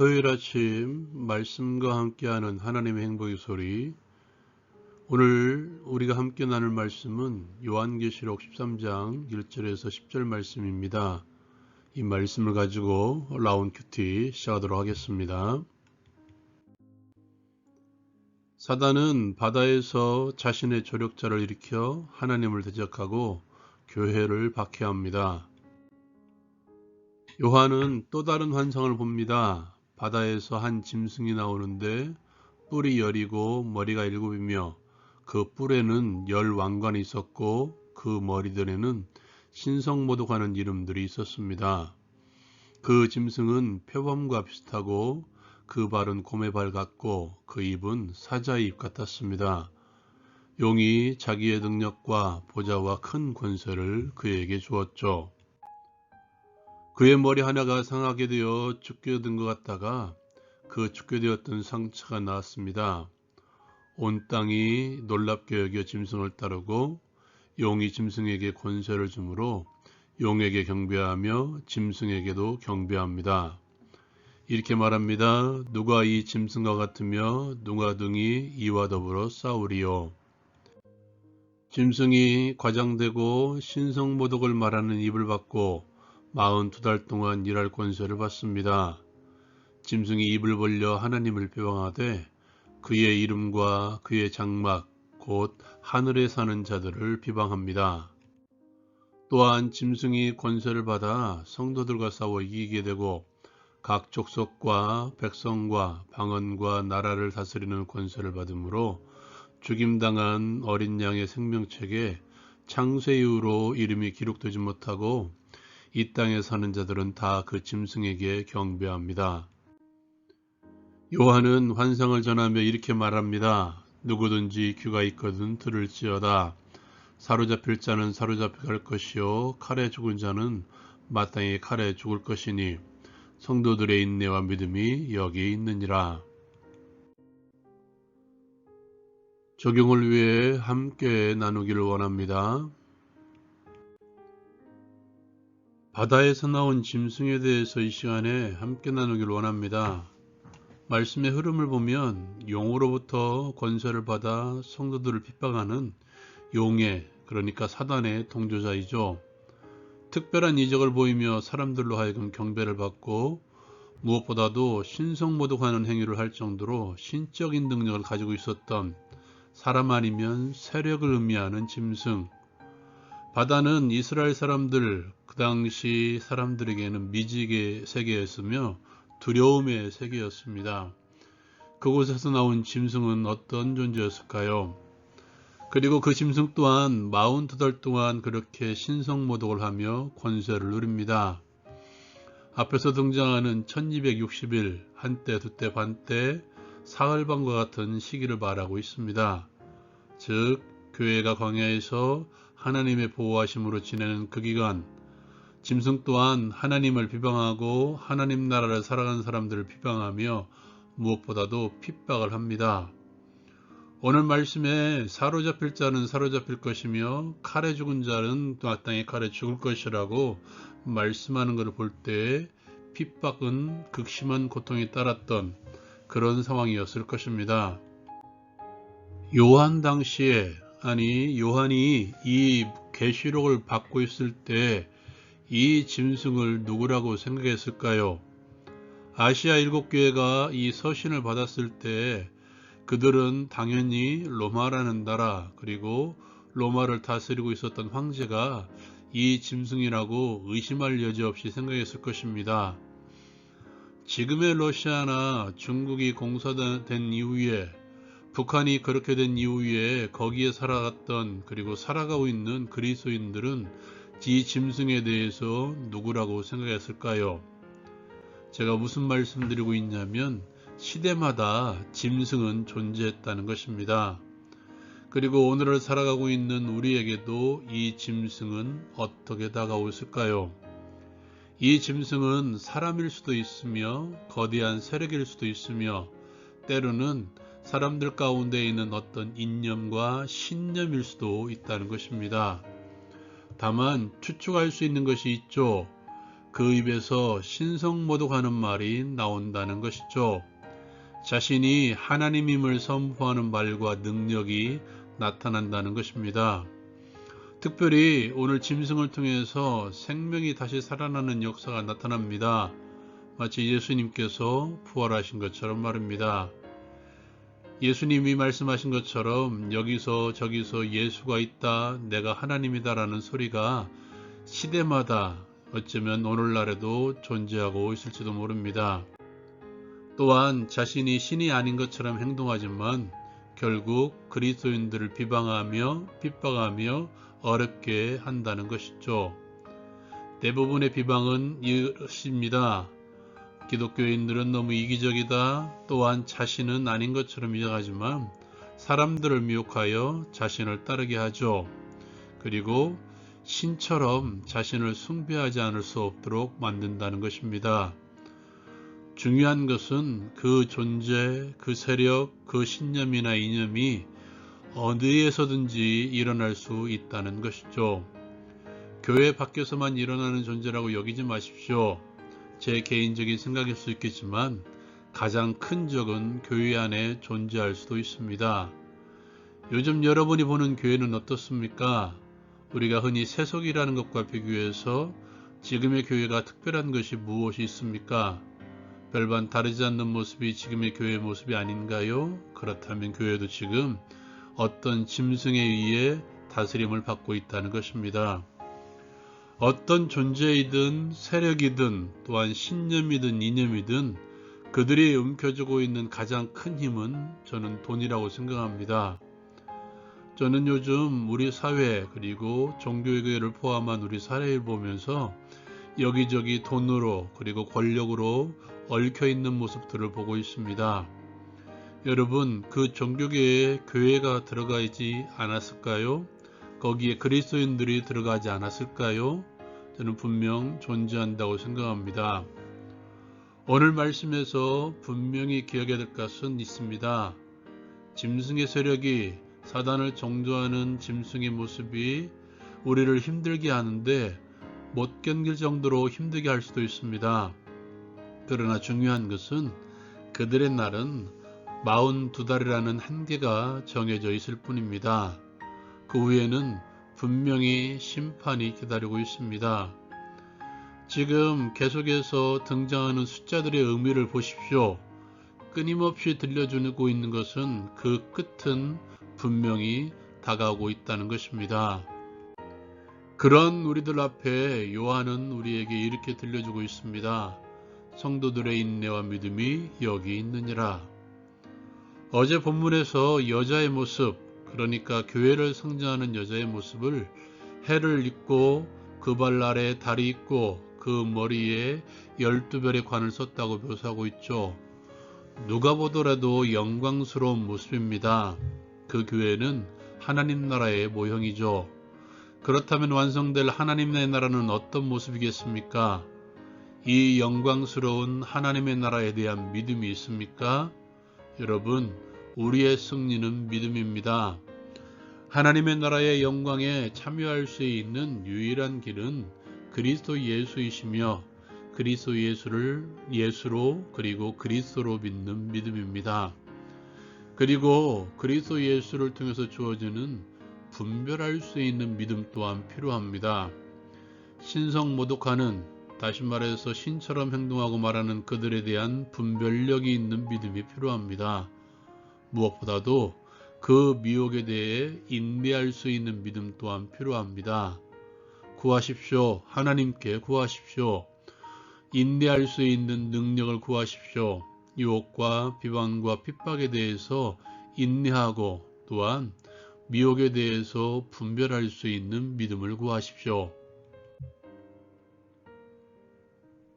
토요일 아침 말씀과 함께하는 하나님의 행복의 소리 오늘 우리가 함께 나눌 말씀은 요한계시록 13장 1절에서 10절 말씀입니다. 이 말씀을 가지고 라운 큐티 시작하도록 하겠습니다. 사단은 바다에서 자신의 조력자를 일으켜 하나님을 대적하고 교회를 박해합니다. 요한은 또 다른 환상을 봅니다. 바다에서 한 짐승이 나오는데 뿔이 열이고 머리가 일곱이며 그 뿔에는 열 왕관이 있었고 그 머리들에는 신성모독하는 이름들이 있었습니다. 그 짐승은 표범과 비슷하고 그 발은 곰의 발 같고 그 입은 사자의 입 같았습니다. 용이 자기의 능력과 보좌와 큰 권세를 그에게 주었죠. 그의 머리 하나가 상하게 되어 죽게 된 것 같다가 그 죽게 되었던 상처가 나왔습니다. 온 땅이 놀랍게 여겨 짐승을 따르고 용이 짐승에게 권세를 주므로 용에게 경배하며 짐승에게도 경배합니다. 이렇게 말합니다. 누가 이 짐승과 같으며 누가 등이 이와 더불어 싸우리요. 짐승이 과장되고 신성모독을 말하는 입을 받고 42달 동안 일할 권세를 받습니다. 짐승이 입을 벌려 하나님을 비방하되 그의 이름과 그의 장막 곧 하늘에 사는 자들을 비방합니다. 또한 짐승이 권세를 받아 성도들과 싸워 이기게 되고 각 족속과 백성과 방언과 나라를 다스리는 권세를 받으므로 죽임당한 어린 양의 생명책에 창세 이후로 이름이 기록되지 못하고 이 땅에 사는 자들은 다 그 짐승에게 경배합니다. 요한은 환상을 전하며 이렇게 말합니다. 누구든지 귀가 있거든 들을지어다. 사로잡힐 자는 사로잡혀 갈 것이요 칼에 죽은 자는 마땅히 칼에 죽을 것이니 성도들의 인내와 믿음이 여기 있느니라. 적용을 위해 함께 나누기를 원합니다. 바다에서 나온 짐승에 대해서 이 시간에 함께 나누기를 원합니다. 말씀의 흐름을 보면 용으로부터 권세를 받아 성도들을 핍박하는 용의 그러니까 사단의 동조자이죠. 특별한 이적을 보이며 사람들로 하여금 경배를 받고 무엇보다도 신성모독하는 행위를 할 정도로 신적인 능력을 가지고 있었던 사람 아니면 세력을 의미하는 짐승. 바다는 이스라엘 사람들, 그 당시 사람들에게는 미지의 세계였으며 두려움의 세계였습니다. 그곳에서 나온 짐승은 어떤 존재였을까요? 그리고 그 짐승 또한 42달 동안 그렇게 신성모독을 하며 권세를 누립니다. 앞에서 등장하는 1260일, 한때, 두때, 반때, 사흘반과 같은 시기를 말하고 있습니다. 즉, 교회가 광야에서 하나님의 보호하심으로 지내는 그 기간, 짐승 또한 하나님을 비방하고 하나님 나라를 살아가는 사람들을 비방하며 무엇보다도 핍박을 합니다. 오늘 말씀에 사로잡힐 자는 사로잡힐 것이며 칼에 죽은 자는 마땅히 칼에 죽을 것이라고 말씀하는 것을 볼 때 핍박은 극심한 고통이 따랐던 그런 상황이었을 것입니다. 요한 당시에 아니 요한이 이 계시록을 받고 있을 때 이 짐승을 누구라고 생각했을까요? 아시아 일곱 교회가 이 서신을 받았을 때 그들은 당연히 로마라는 나라 그리고 로마를 다스리고 있었던 황제가 이 짐승이라고 의심할 여지 없이 생각했을 것입니다. 지금의 러시아나 중국이 공사된 이후에 북한이 그렇게 된 이후에 거기에 살아갔던 그리고 살아가고 있는 그리스도인들은 이 짐승에 대해서 누구라고 생각했을까요? 제가 무슨 말씀드리고 있냐면 시대마다 짐승은 존재했다는 것입니다. 그리고 오늘을 살아가고 있는 우리에게도 이 짐승은 어떻게 다가오실까요? 이 짐승은 사람일 수도 있으며 거대한 세력일 수도 있으며 때로는 사람들 가운데 있는 어떤 인념과 신념일 수도 있다는 것입니다. 다만 추측할 수 있는 것이 있죠. 그 입에서 신성모독하는 말이 나온다는 것이죠. 자신이 하나님임을 선포하는 말과 능력이 나타난다는 것입니다. 특별히 오늘 짐승을 통해서 생명이 다시 살아나는 역사가 나타납니다. 마치 예수님께서 부활하신 것처럼 말입니다. 예수님이 말씀하신 것처럼 여기서 저기서 예수가 있다, 내가 하나님이다라는 소리가 시대마다 어쩌면 오늘날에도 존재하고 있을지도 모릅니다. 또한 자신이 신이 아닌 것처럼 행동하지만 결국 그리스도인들을 비방하며 핍박하며 어렵게 한다는 것이죠. 대부분의 비방은 이것입니다. 기독교인들은 너무 이기적이다. 또한 자신은 아닌 것처럼 이야기하지만 사람들을 미혹하여 자신을 따르게 하죠. 그리고 신처럼 자신을 숭배하지 않을 수 없도록 만든다는 것입니다. 중요한 것은 그 존재, 그 세력, 그 신념이나 이념이 어디에서든지 일어날 수 있다는 것이죠. 교회 밖에서만 일어나는 존재라고 여기지 마십시오. 제 개인적인 생각일 수 있겠지만 가장 큰 적은 교회 안에 존재할 수도 있습니다. 요즘 여러분이 보는 교회는 어떻습니까? 우리가 흔히 세속이라는 것과 비교해서 지금의 교회가 특별한 것이 무엇이 있습니까? 별반 다르지 않는 모습이 지금의 교회의 모습이 아닌가요? 그렇다면 교회도 지금 어떤 짐승에 의해 다스림을 받고 있다는 것입니다. 어떤 존재이든 세력이든 또한 신념이든 이념이든 그들이 움켜쥐고 있는 가장 큰 힘은 저는 돈이라고 생각합니다. 저는 요즘 우리 사회 그리고 종교계를 포함한 우리 사회를 보면서 여기저기 돈으로 그리고 권력으로 얽혀 있는 모습들을 보고 있습니다. 여러분 그 종교계에 교회가 들어가 있지 않았을까요? 거기에 그리스도인들이 들어가지 않았을까요? 저는 분명 존재한다고 생각합니다. 오늘 말씀에서 분명히 기억해야 될 것은 있습니다. 짐승의 세력이 사단을 정조하는 짐승의 모습이 우리를 힘들게 하는데 못 견딜 정도로 힘들게 할 수도 있습니다. 그러나 중요한 것은 그들의 날은 42달이라는 한계가 정해져 있을 뿐입니다. 그 후에는 분명히 심판이 기다리고 있습니다. 지금 계속해서 등장하는 숫자들의 의미를 보십시오. 끊임없이 들려주고 있는 것은 그 끝은 분명히 다가오고 있다는 것입니다. 그런 우리들 앞에 요한은 우리에게 이렇게 들려주고 있습니다. 성도들의 인내와 믿음이 여기 있느니라. 어제 본문에서 여자의 모습, 그러니까 교회를 상징하는 여자의 모습을 해를 입고 그 발 아래 달이 있고 그 머리에 열두 별의 관을 썼다고 묘사하고 있죠. 누가 보더라도 영광스러운 모습입니다. 그 교회는 하나님 나라의 모형이죠. 그렇다면 완성될 하나님의 나라는 어떤 모습이겠습니까? 이 영광스러운 하나님의 나라에 대한 믿음이 있습니까? 여러분, 우리의 승리는 믿음입니다. 하나님의 나라의 영광에 참여할 수 있는 유일한 길은 그리스도 예수이시며 그리스도 예수를 예수로 그리고 그리스도로 믿는 믿음입니다. 그리고 그리스도 예수를 통해서 주어지는 분별할 수 있는 믿음 또한 필요합니다. 신성 모독하는 다시 말해서 신처럼 행동하고 말하는 그들에 대한 분별력이 있는 믿음이 필요합니다. 무엇보다도 그 미혹에 대해 인내할 수 있는 믿음 또한 필요합니다. 구하십시오. 하나님께 구하십시오. 인내할 수 있는 능력을 구하십시오. 유혹과 비방과 핍박에 대해서 인내하고 또한 미혹에 대해서 분별할 수 있는 믿음을 구하십시오.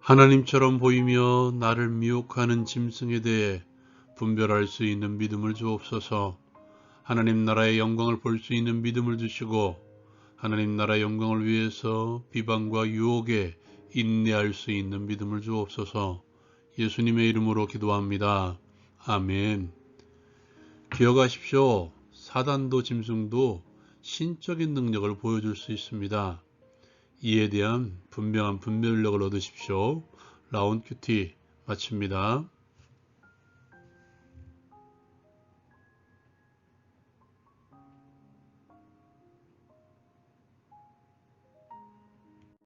하나님처럼 보이며 나를 미혹하는 짐승에 대해 분별할 수 있는 믿음을 주옵소서. 하나님 나라의 영광을 볼 수 있는 믿음을 주시고 하나님 나라의 영광을 위해서 비방과 유혹에 인내할 수 있는 믿음을 주옵소서. 예수님의 이름으로 기도합니다. 아멘. 기억하십시오. 사단도 짐승도 신적인 능력을 보여줄 수 있습니다. 이에 대한 분명한 분별력을 얻으십시오. 라운 큐티 마칩니다.